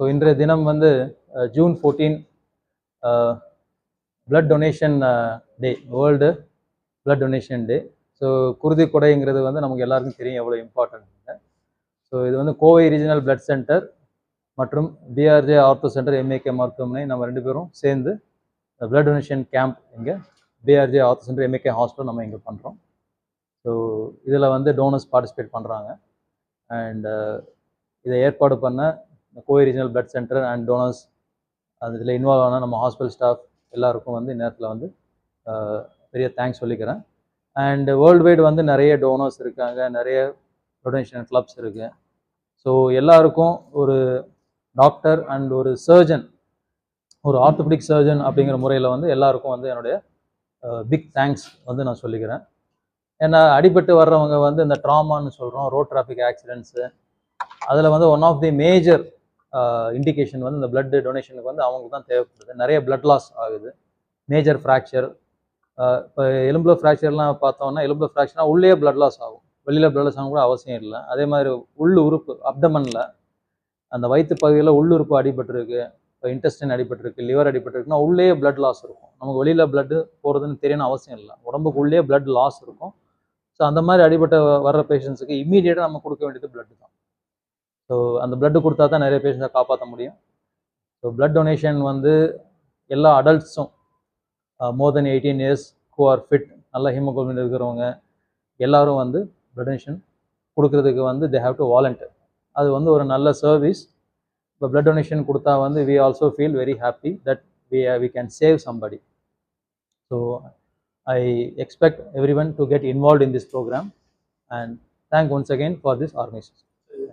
So இன்றைய தினம் வந்து June fourteen blood donation day world blood donation day so குருதி கொடைங்கிறது வந்து நமக்கு எல்லாருக்கும் தெரியும் எவ்வளோ இம்பார்ட்டன்ட் ஸோ இது வந்து கோவை ரீஜனல் பிளட் சென்டர் மற்றும் பிஆர்ஜே ஆர்த்தோ சென்டர் எம்ஏகே மருத்துவமனை. நம்ம ரெண்டு பேரும் சேர்ந்து பிளட் டொனேஷன் கேம்ப் இங்கே BRJ ortho centre MAK hospital நம்ம இங்கே பண்ணுறோம் ஸோ இதில் வந்து டோனர்ஸ் பார்ட்டிசிபேட் பண்ணுறாங்க அண்டு இதை ஏற்பாடு பண்ண Kovai regional blood centre and donors அது இதில் இன்வால்வ் ஆன நம்ம ஹாஸ்பிட்டல் ஸ்டாஃப் எல்லாருக்கும் வந்து இந்நேரத்தில் வந்து பெரிய தேங்க்ஸ் சொல்லிக்கிறேன். அண்டு வேர்ல்டு வைடு வந்து நிறைய டோனர்ஸ் இருக்காங்க நிறைய டொனேஷன் கிளப்ஸ் இருக்குது ஸோ எல்லாருக்கும் ஒரு டாக்டர் அண்ட் ஒரு சர்ஜன் ஒரு ஆர்த்தோபெடிக் சர்ஜன் அப்படிங்கிற முறையில் வந்து எல்லாருக்கும் வந்து என்னுடைய பிக் தேங்க்ஸ் வந்து நான் சொல்லிக்கிறேன். ஏன்னா அடிபட்டு வர்றவங்க வந்து இந்த ட்ராமான்னு சொல்கிறோம் ரோட் டிராஃபிக் ஆக்சிடென்ட்ஸு அதில் வந்து one of the major indication வந்து இந்த பிளட் டொனேஷனுக்கு வந்து அவங்களுக்கு தான் தேவைப்படுது. நிறைய பிளட் லாஸ் ஆகுது. மேஜர் ஃப்ராக்சர் இப்போ எலும்புல ஃப்ராக்சர்லாம் பார்த்தோம்னா எலும்புல ஃப்ராக்சர்னா உள்ளே பிளட் லாஸ் ஆகும். வெளியில் பிளட் லாஸ் ஆகும் கூட அவசியம் இல்லை. அதே மாதிரி உள் உறுப்பு அப்டமனில் அந்த வயிற்று பகுதியில் உள்ளுறுப்பு அடிபட்டிருக்கு இப்போ இன்டெஸ்டின் அடிபட்டிருக்கு லிவர் அடிபட்டிருக்குன்னா உள்ளே பிளட் லாஸ் இருக்கும். நமக்கு வெளியில் blood போகிறதுன்னு தெரியணும் அவசியம் இல்லை. உடம்புக்கு உள்ளே பிளட் லாஸ் இருக்கும். ஸோ அந்த மாதிரி அடிபட்ட வர்ற பேஷண்ட்ஸுக்கு இம்மீடியட்டாக நம்ம கொடுக்க வேண்டியது பிளட் தான். ஸோ அந்த பிளட்டு கொடுத்தா தான் நிறைய பேஷண்ட்ஸை காப்பாற்ற முடியும். ஸோ பிளட் டொனேஷன் வந்து எல்லா அடல்ட்ஸும் more then eighteen years who are fit நல்லா ஹீமோகுளோபின் இருக்கிறவங்க எல்லாரும் வந்து பிளட் டொனேஷன் கொடுக்கறதுக்கு வந்து தே ஹாவ் டு வாலண்டியர் அது வந்து ஒரு நல்ல சர்வீஸ் இப்போ பிளட் டொனேஷன் கொடுத்தா வந்து we also feel very happy that we we can save somebody so I expect every one to get involve in this programme and thank once again for this organisation